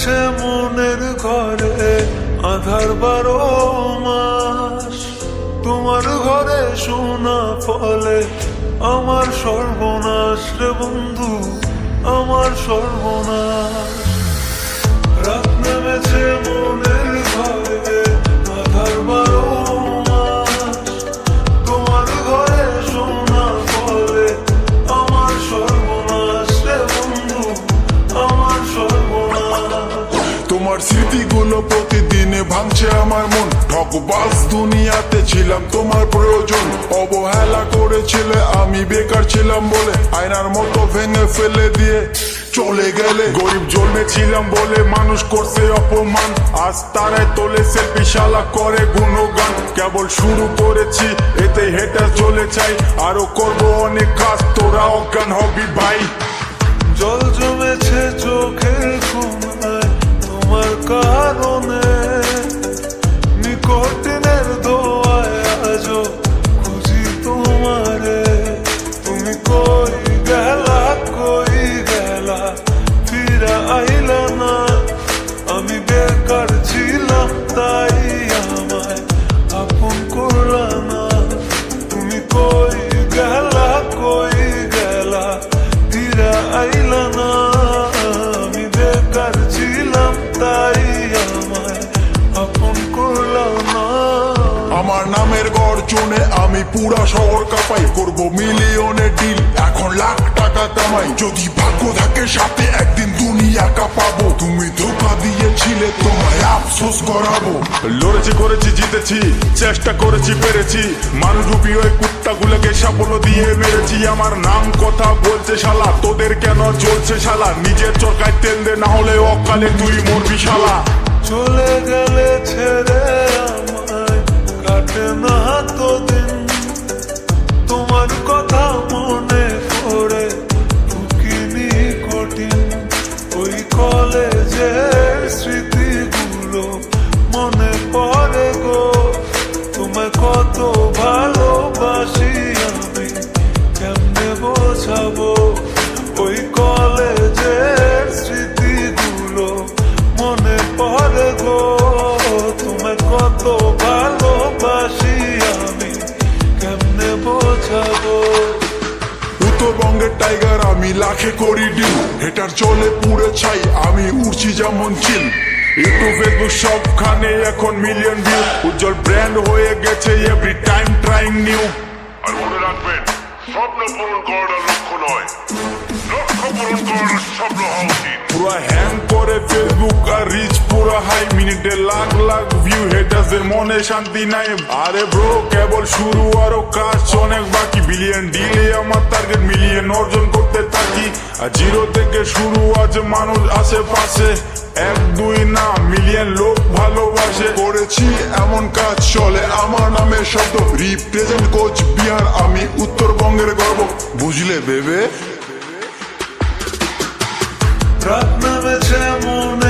নেমেছে মনের ঘরে আধার বারো মাস। তোমার ঘরে সোনা ফলে আমার সর্বনাশ রে বন্ধু, আমার সর্বনাশ। রাত নেমেছে মনের তোমার স্মৃতিগুলো প্রতিদিনে ভাঙছে আমার মন। ঠকবাস দুনিয়াতে ছিলাম তোমার প্রয়োজন। অবহেলা করেছিলে, আমি বেকার ছিলাম বলে। আয়নার মতো ভেঙে ফেলে দিয়ে চলে গেলে। গরিব জন্মে ছিলাম বলে মানুষ করছে অপমান। আজ তারাই তোলে, সেলফি শালা করে গুণগান। কেবল শুরু করেছি, এতে হেঁটে চলে চাই। আরও করব অনেক কাজ, তোরা অজ্ঞান হবি ভাই। corte কাপাই করব মিলিয়নের ডিল এখন লাখ টাকা কামাই। যদি ভাগ্য থাকে, সাথে একদিন দুনিয়া কাঁপাবো। তুমি ধোকা দিয়েছিলে, তোমায় আফসোস করাবো। লড়েছি, করেছি, জিতেছি, চেষ্টা করেছি, পেরেছি। মানুষরূপী ওই কুত্তাগুলোকে সাফল্য দিয়ে মেরেছি। আমার নাম কথা বলছে শালা, তোদের কেন চলছে শালা? নিজের চরকায় তেল দে, না হলে অকালে তুই মরবি শালা। চলে গেলে ছেড়ে kalacak উত্তরবঙ্গের টাইগার আমি লাখে করি ডিল হেটার চলে পুড়ে ছাই, আমি উড়ছি যেমন চিল ইউটিউব ফেসবুক সবখানে এখন মিলিয়ন ভিউ উজ্জ্বল ব্র্যান্ড হয়ে গেছে এভরি টাইম ট্রাইং নিউ আর মনে রাখবেন, স্বপ্ন পূরণ করার লক্ষ্য নয়। লক্ষ্য পূরণ করার স্বপ্ন হওয়া উচিত। পুরো হ্যাং করে ফেসবুক আর রিচ পুরো হাই মিনিটে লাখ লাখ ভিউ হেটার্সদের মনে শান্তি নাই। আরে ব্রো কেবল শুরু আরও কাজ, অনেক বাকি। বিলিয়ন ডিলে আমার টার্গেট মিলিয়ন অর্জন করতে থাকি। আর জিরো থেকে শুরু আজ মানুষ আশেপাশে। এক, দুই না মিলিয়ন লোক ভালোবাসে। করেছি এমন কাজ, চলে আমার নামে শব্দ। রিপ্রেজেন্ট কোচ বিহার, আমি উত্তরবঙ্গের গর্ব। বুঝলে বেবে রাত নেমেছে মনে